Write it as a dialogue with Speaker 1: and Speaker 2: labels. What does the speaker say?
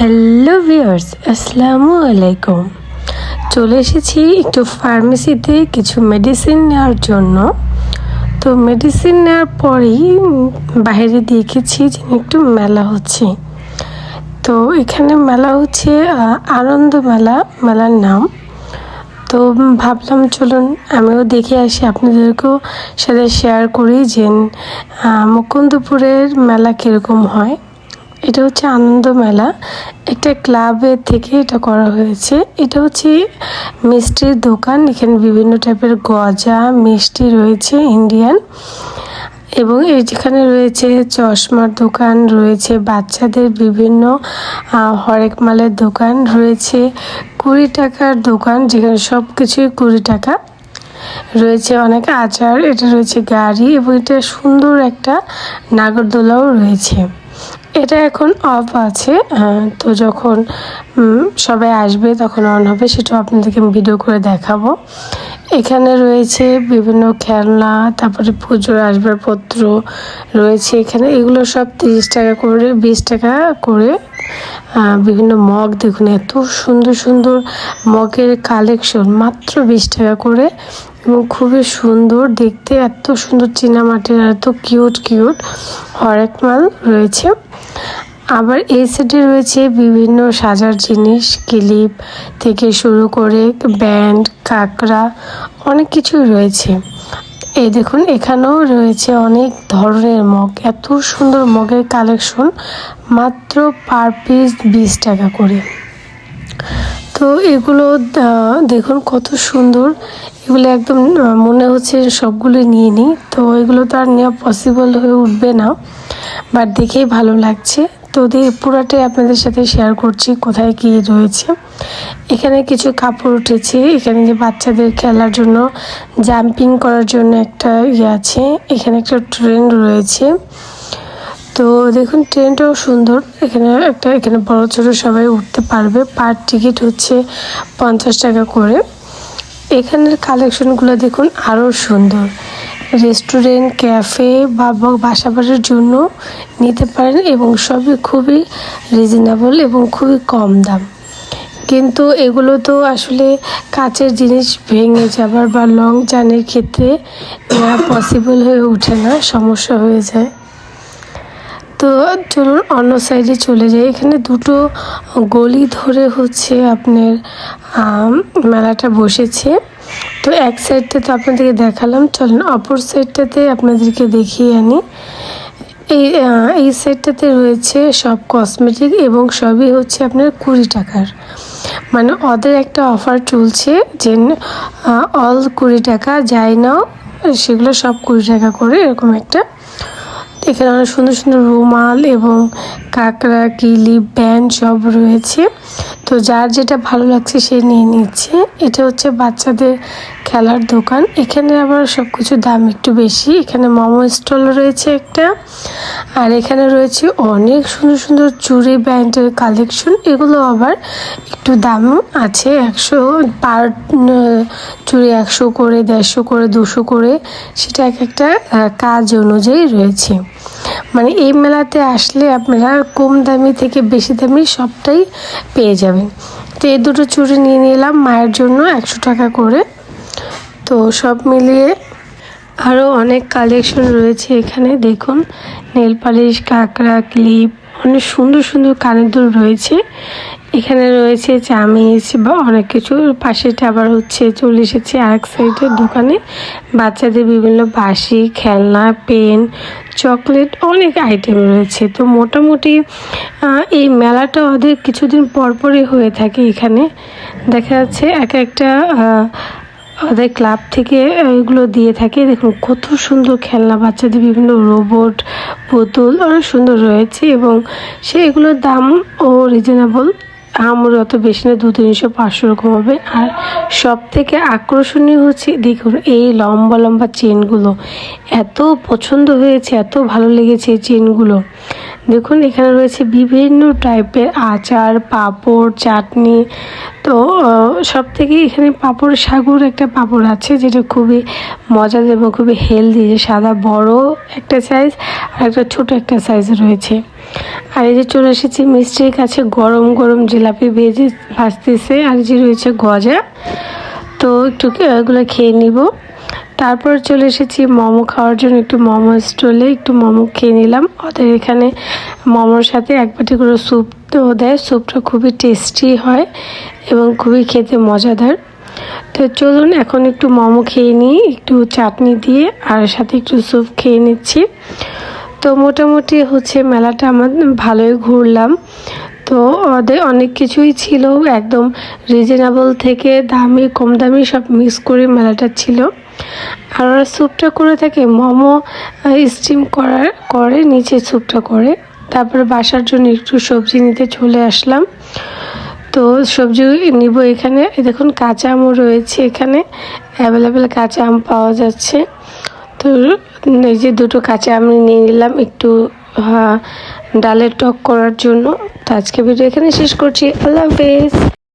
Speaker 1: Hello viewers আসসালামু আলাইকুম চলে এসেছি একটু ফার্মেসিতে কিছু মেডিসিন নেওয়ার জন্য। তো মেডিসিন নেওয়ার পরেই বাইরে দেখেছি যে একটু মেলা হচ্ছে। তো এখানে মেলা হচ্ছে আনন্দ মেলা, মেলার নাম। তো ভাবলাম চলুন আমিও দেখে আসি, আপনাদেরকেও সাথে শেয়ার করি যে মুকুন্দপুরের মেলা কীরকম হয়। এটা হচ্ছে আনন্দ মেলা একটা ক্লাবের থেকে এটা করা হয়েছে। এটা হচ্ছে মিষ্টির দোকান। এখানে বিভিন্ন টাইপের গজা, মিষ্টি রয়েছে ইন্ডিয়ান এবং এই যেখানে রয়েছে চশমার দোকান, রয়েছে বাচ্চাদের বিভিন্ন হরেক মালের দোকান, রয়েছে কুড়ি টাকার দোকান, যেখানে সব কিছুই কুড়ি টাকা। রয়েছে অনেক আচার, এটা রয়েছে গাড়ি এবং এটা সুন্দর একটা নাগরদোলাও রয়েছে। এটা এখন অফ আছে তো যখন সবাই আসবে তখন অন হবে, সেটাও আপনাদেরকে ভিডিও করে দেখাবো। এখানে রয়েছে বিভিন্ন খেলনা, তারপরে পুজোর আসবাবপত্র রয়েছে এখানে। এগুলো সব তিরিশ টাকা করে, বিশ টাকা করে বিভিন্ন মগ দেখুন, এত সুন্দর সুন্দর মগের কালেকশন মাত্র বিশ টাকা করে এবং খুবই সুন্দর দেখতে, এত সুন্দর চীনামাটির এত কিউট কিউট হরেক মাল রয়েছে। আবার এই সেটে রয়েছে বিভিন্ন সাজার জিনিস, ক্লিপ থেকে শুরু করে ব্যান্ড, কাঁকড়া, অনেক কিছু রয়েছে। এই দেখুন, এখানেও রয়েছে অনেক ধরনের মগ। এত সুন্দর মগের কালেকশন মাত্র পার পিস বিশ টাকা করে। তো এগুলো দেখুন কত সুন্দর। এগুলো একদম মনে হচ্ছে সবগুলো নিয়ে নিই। তো এগুলো তো আর নেওয়া পসিবল হয়ে উঠবে না বাট দেখেই ভালো লাগছে। তো পুরাটাই আপনাদের সাথে শেয়ার করছি, কোথায় কী রয়েছে। এখানে কিছু কাপড় উঠেছে, এখানে যে বাচ্চাদের খেলার জন্য জাম্পিং করার জন্য একটা ইয়ে আছে, এখানে একটা ট্রেন রয়েছে। তো দেখুন, ট্রেনটাও সুন্দর। এখানে একটা, এখানে বড় ছোট সবাই উঠতে পারবে। পার টিকিট হচ্ছে পঞ্চাশ টাকা করে। এখানের কালেকশনগুলো দেখুন আরও সুন্দর। রেস্টুরেন্ট, ক্যাফে বা বাসা জন্য নিতে পারেন এবং সবই খুবই রিজনেবল এবং খুবই কম দাম। কিন্তু এগুলো তো আসলে কাচের জিনিস ভেঙে যাবার বা লং জার্নির ক্ষেত্রে পসিবল হয়ে ওঠে না, সমস্যা হয়ে যায়। তো চলুন অন্য সাইডে চলে যাই। এখানে দুটো গলি ধরে হচ্ছে আপনার মেলাটা বসেছে। তো এক সাইডটা তো আপনাদেরকে দেখালাম। চলুন অপর সাইডটাতে আপনাদেরকে দেখিয়ে আনি। এই এই সাইডটাতে রয়েছে সব কসমেটিক এবং সবই হচ্ছে আপনার কুড়ি টাকার। মানে ওদের একটা অফার চলছে যে অল কুড়ি টাকা যায় নাও, সেগুলো সব কুড়ি টাকা করে, এরকম একটা এখানে অনেক সুন্দর সুন্দর রুমাল এবং কাঁকড়া, কিলি ব্যান্ড সব রয়েছে। তো যার যেটা ভালো লাগছে সে নিয়ে নিচ্ছে। এটা হচ্ছে বাচ্চাদের খেলার দোকান। এখানে আবার সব কিছু দাম একটু বেশি। এখানে মোমো স্টল রয়েছে একটা। আর এখানে রয়েছে অনেক সুন্দর সুন্দর চুড়ি ব্যান্ডের কালেকশন। এগুলো আবার একটু দাম আছে একশো পার চুড়ি একশো করে, দেড়শো করে, দুশো করে। সেটা এক একটা কাজ অনুযায়ী রয়েছে। মানে এই মেলাতে আসলে আপনারা কম দামি থেকে বেশি দামি সবটাই পেয়ে যাবেন তো এই দুটো চুড়ি নিয়ে নিলাম মায়ের জন্য একশো টাকা করে। তো সব মিলিয়ে আরও অনেক কালেকশন রয়েছে এখানে। দেখুন, নেল পালিশ, কাঁকড়া, ক্লিপ অনেক সুন্দর সুন্দর কানের দুল রয়েছে। এখানে রয়েছে চামিচ বা অনেক কিছু। পাশেটা আবার হচ্ছে চলে এসেছে আরেক সাইডের দোকানে। বাচ্চাদের বিভিন্ন বাসি খেলনা, পেন, চকলেট অনেক আইটেম রয়েছে। তো মোটামুটি এই মেলাটা ওদের কিছুদিন পরপরই হয়ে থাকে এখানে। দেখা যাচ্ছে এক একটা আহ, ওদের ক্লাব থেকে এগুলো দিয়ে থাকে। দেখুন কত সুন্দর খেলনা বাচ্চাদের বিভিন্ন রোবট পুতুল অনেক সুন্দর রয়েছে এবং সে এগুলোর দাম ও রিজনেবল আমার অত বেশি না দু তিনশো পাঁচশো রকম হবে। আর সব থেকে আকর্ষণীয় হচ্ছে দেখুন এই লম্বা লম্বা চেনগুলো। এত পছন্দ হয়েছে এত ভালো লেগেছে এই চেনগুলো। দেখুন এখানে রয়েছে বিভিন্ন টাইপের আচার পাঁপড় চাটনি তো সব থেকে এখানে পাঁপড় সাগর একটা পাঁপড় আছে যেটা খুবই মজা এবং খুবই হেলদি যে সাদা বড় একটা সাইজ আর একটা ছোট একটা সাইজ রয়েছে। আর এই যে চলে এসেছি মিষ্টির কাছে গরম গরম জিলাপি ভেজে ভাজতেছে আর যে রয়েছে গজা। তো একটু এগুলো খেয়ে নিব। তারপর চলে এসেছি মোমো খাওয়ার জন্য। একটু মোমো স্টলে একটু মোমো খেয়ে নিলাম। ওদের এখানে মোমোর সাথে এক বাটি করে স্যুপ তো দেয়। স্যুপটা খুবই টেস্টি হয় এবং খুবই খেতে মজাদার। তো চলুন, এখন একটু মোমো খেয়ে নিই, একটু চাটনি দিয়ে, আর সাথে একটু স্যুপ খেয়ে নিচ্ছি। তো মোটামুটি হচ্ছে মেলাটা আমার ভালোই ঘুরলাম। তো ওদের অনেক কিছুই ছিল, একদম রিজনেবল থেকে দামি, কম দামি সব মিক্স করে মেলাটা ছিল। আর ওরা স্যুপটা করে থাকে, মোমো স্টিম করার, করে, নিচে স্যুপটা করে। তারপরে বাসার জন্য একটু সবজি নিতে চলে আসলাম। তো সবজি নিব এখানে। দেখুন, কাঁচা আমও রয়েছে এখানে। অ্যাভেলেবেল কাঁচা আম পাওয়া যাচ্ছে। তো এই যে দুটো কাঁচা আম নিয়ে নিলাম একটু ডালের টক করার জন্য। তো আজকে ভিডিও এখানে শেষ করছি। আল্লাহ হাফেজ।